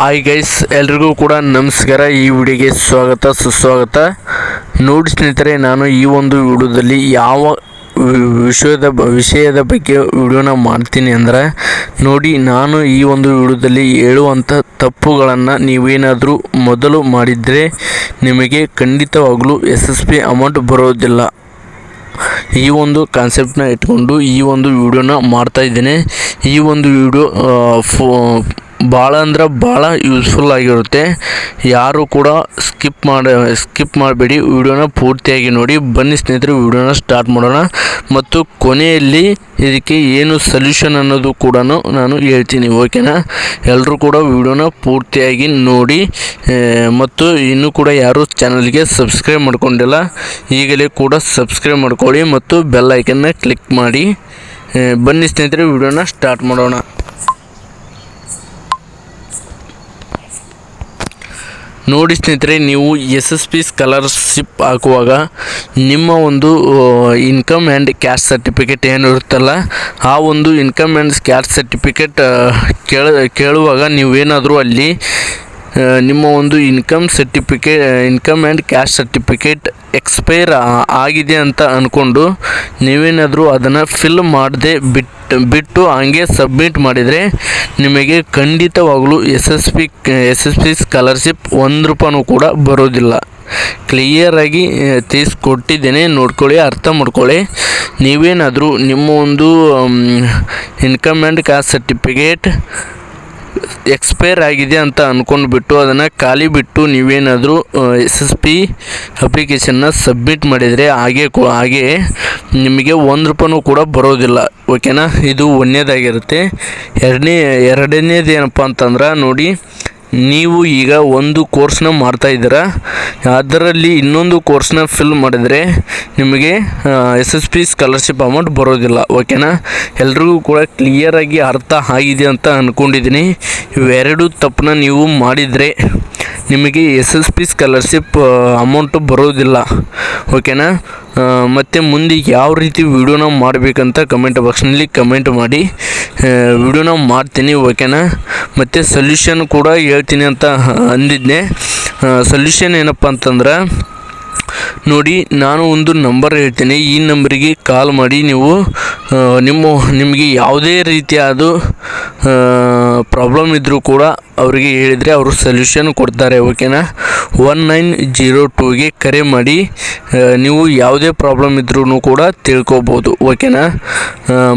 Hi guys ಎಲ್ರಿಗೂ ಕೂಡ ನಮಸ್ಕಾರ. ಈ ವಿಡಿಯೋಗೆ ಸ್ವಾಗತ, ಸುಸ್ವಾಗತ. ನೋಡಿ ಸ್ನೇಹಿತರೆ, ನಾನು ಈ ಒಂದು ವಿಡಿಯೋದಲ್ಲಿ ಯಾವ ವಿಷಯದ ವಿಷಯದ ಬಗ್ಗೆ ವಿಡಿಯೋನ ಮಾಡ್ತೀನಿ ಅಂದರೆ, ನೋಡಿ ನಾನು ಈ ಒಂದು ವಿಡಿಯೋದಲ್ಲಿ ಹೇಳುವಂಥ ತಪ್ಪುಗಳನ್ನು ನೀವೇನಾದರೂ ಮೊದಲು ಮಾಡಿದರೆ ನಿಮಗೆ ಖಂಡಿತವಾಗಲೂ ಎಸ್ ಎಸ್ ಪಿ ಅಮೌಂಟ್ ಬರೋದಿಲ್ಲ. ಈ ಒಂದು ಕಾನ್ಸೆಪ್ಟನ್ನ ಇಟ್ಕೊಂಡು ಈ ಒಂದು ವಿಡಿಯೋನ ಮಾಡ್ತಾ ಇದ್ದೇನೆ. ಈ ಒಂದು ವಿಡಿಯೋ ಫೋ ಭಾಳ ಅಂದ್ರೆ ಭಾಳ ಯೂಸ್ಫುಲ್ ಆಗಿರುತ್ತೆ. ಯಾರು ಕೂಡ ಸ್ಕಿಪ್ ಮಾಡಿ ಸ್ಕಿಪ್ ಮಾಡಬೇಡಿ. ವಿಡಿಯೋನ ಪೂರ್ತಿಯಾಗಿ ನೋಡಿ. ಬನ್ನಿ ಸ್ನೇಹಿತರೆ, ವಿಡಿಯೋನ ಸ್ಟಾರ್ಟ್ ಮಾಡೋಣ. ಮತ್ತು ಕೊನೆಯಲ್ಲಿ ಇದಕ್ಕೆ ಏನು ಸೊಲ್ಯೂಷನ್ ಅನ್ನೋದು ಕೂಡ ನಾನು ಹೇಳ್ತೀನಿ ಓಕೆನಾ ಎಲ್ಲರೂ ಕೂಡ ವಿಡಿಯೋನ ಪೂರ್ತಿಯಾಗಿ ನೋಡಿ. ಮತ್ತು ಇನ್ನೂ ಕೂಡ ಯಾರು ಚಾನಲ್ಗೆ ಸಬ್ಸ್ಕ್ರೈಬ್ ಮಾಡ್ಕೊಂಡಿಲ್ಲ, ಈಗಲೇ ಕೂಡ ಸಬ್ಸ್ಕ್ರೈಬ್ ಮಾಡ್ಕೊಳ್ಳಿ ಮತ್ತು ಬೆಲ್ ಐಕನ್ನ ಕ್ಲಿಕ್ ಮಾಡಿ. ಬನ್ನಿ ಸ್ನೇಹಿತರೆ, ವಿಡಿಯೋನ ಸ್ಟಾರ್ಟ್ ಮಾಡೋಣ. ನೋಡಿ ಸ್ನೇಹಿತರೆ, ನೀವು ಎಸ್ ಎಸ್ ಪಿ ಸ್ಕಾಲರ್ಶಿಪ್ ಹಾಕುವಾಗ ನಿಮ್ಮ ಒಂದು ಇನ್ಕಮ್ ಆ್ಯಂಡ್ ಕ್ಯಾಶ್ ಸರ್ಟಿಫಿಕೇಟ್ ಏನು ಇರುತ್ತಲ್ಲ, ಆ ಒಂದು ಇನ್ಕಮ್ ಆ್ಯಂಡ್ ಕ್ಯಾಶ್ ಸರ್ಟಿಫಿಕೇಟ್ ಕೇಳ, ಕೇಳುವಾಗ ನೀವೇನಾದರೂ ಅಲ್ಲಿ ನಿಮ್ಮ ಒಂದು income certificate income and caste certificate expire ಆಗಿದೆ ಅಂತ ಅಂದ್ಕೊಂಡು ನೀವೇನಾದರೂ ಅದನ್ನು ಫಿಲ್ ಮಾಡದೆ ಬಿಟ್ಟು ಬಿಟ್ಟು ಹಂಗೆ ಸಬ್ಮಿಟ್ ಮಾಡಿದರೆ ನಿಮಗೆ ಖಂಡಿತವಾಗಲೂ S S P S S P scholarship ಒಂದು ರೂಪಾಯೂ ಕೂಡ ಬರೋದಿಲ್ಲ. ಕ್ಲಿಯರಾಗಿ ತೀಸ್ಕೊಟ್ಟಿದ್ದೇನೆ ನೋಡ್ಕೊಳ್ಳಿ, ಅರ್ಥ ಮಾಡ್ಕೊಳ್ಳಿ. ನೀವೇನಾದರೂ ನಿಮ್ಮ ಒಂದು income and caste certificate expire ಆಗಿದೆ ಅಂತ ಅಂದ್ಕೊಂಡ್ಬಿಟ್ಟು ಅದನ್ನು ಖಾಲಿ ಬಿಟ್ಟು ನೀವೇನಾದರೂ ಎಸ್ ಎಸ್ ಪಿ ಅಪ್ಲಿಕೇಶನ್ನ ಸಬ್ಮಿಟ್ ಮಾಡಿದರೆ ಹಾಗೆ ಹಾಗೆ ನಿಮಗೆ ಒಂದು ರೂಪಾಯೂ ಕೂಡ ಬರೋದಿಲ್ಲ ಓಕೆನಾ ಇದು ಒಂದನೇದಾಗಿರುತ್ತೆ. ಎರಡನೇ ಎರಡನೇದು ಏನಪ್ಪ ಅಂತಂದ್ರೆ ನೋಡಿ ನೀವು ಈಗ ಒಂದು ಕೋರ್ಸ್ನ ಮಾಡ್ತಾ ಇದ್ದೀರಾ? ಅದರಲ್ಲಿ ಇನ್ನೊಂದು ಕೋರ್ಸ್ನ ಫಿಲ್ ಮಾಡಿದರೆ ನಿಮಗೆ S S P scholarship amount ಬರೋದಿಲ್ಲ ಓಕೆನಾ ಎಲ್ರಿಗೂ ಕೂಡ ಕ್ಲಿಯರಾಗಿ ಅರ್ಥ ಆಗಿದೆ ಅಂತ ಅಂದ್ಕೊಂಡಿದ್ದೀನಿ ಇವೆರಡು ತಪ್ಪನ್ನ ನೀವು ಮಾಡಿದರೆ ನಿಮಗೆ S S P scholarship amount ಬರೋದಿಲ್ಲ ಓಕೆನಾ ಮತ್ತು ಮುಂದೆ ಯಾವ ರೀತಿ ವಿಡಿಯೋನ ಮಾಡಬೇಕಂತ ಕಮೆಂಟ್ ಬಾಕ್ಸ್ನಲ್ಲಿ ಕಮೆಂಟ್ ಮಾಡಿ. ವಿಡಿಯೋನ ಮಾಡ್ತೀನಿ ಓಕೆನಾ ಮತ್ತು ಸೊಲ್ಯೂಷನ್ ಕೂಡ ಹೇಳ್ತೀನಿ ಅಂತ ಅಂದಿದ್ದೆ ಸೊಲ್ಯೂಷನ್ ಏನಪ್ಪ ಅಂತಂದ್ರೆ ನೋಡಿ, ನಾನು ಒಂದು ನಂಬರ್ ಹೇಳ್ತೇನೆ. ಈ ನಂಬರಿಗೆ ಕಾಲ್ ಮಾಡಿ ನೀವು ನಿಮ್ಮ, ನಿಮಗೆ ಯಾವುದೇ ರೀತಿಯಾದ ಪ್ರಾಬ್ಲಮ್ ಇದ್ದರೂ ಕೂಡ ಅವರಿಗೆ ಹೇಳಿದರೆ ಅವರು ಸೊಲ್ಯೂಷನ್ ಕೊಡ್ತಾರೆ ಓಕೆನಾ ಒನ್ ನೈನ್ ಜೀರೋ ಟೂಗೆ ಕರೆ ಮಾಡಿ ನೀವು ಯಾವುದೇ ಪ್ರಾಬ್ಲಮ್ ಇದ್ರೂ ಕೂಡ ತಿಳ್ಕೊಬೋದು ಓಕೆನಾ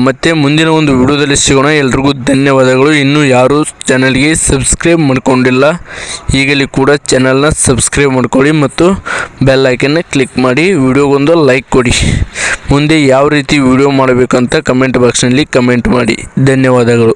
ಮತ್ತು ಮುಂದಿನ ಒಂದು ವಿಡಿಯೋದಲ್ಲಿ ಸಿಗೋಣ. ಎಲ್ರಿಗೂ ಧನ್ಯವಾದಗಳು. ಇನ್ನೂ ಯಾರು ಚಾನಲ್ಗೆ ಸಬ್ಸ್ಕ್ರೈಬ್ ಮಾಡ್ಕೊಂಡಿಲ್ಲ, ಈಗಲೇ ಕೂಡ ಚಾನಲ್ನ ಸಬ್ಸ್ಕ್ರೈಬ್ ಮಾಡ್ಕೊಳ್ಳಿ ಮತ್ತು ಬೆಲ್ ಐಕನ್ನ ಕ್ಲಿಕ್ ಮಾಡಿ ವಿಡಿಯೋಗೊಂದು ಲೈಕ್ ಕೊಡಿ. ಮುಂದೆ ಯಾವ ರೀತಿ ವಿಡಿಯೋ ಮಾಡಬೇಕಂತ ಕಮೆಂಟ್ ಬಾಕ್ಸ್ನಲ್ಲಿ ಕಮೆಂಟ್ ಮಾಡಿ. ಧನ್ಯವಾದಗಳು.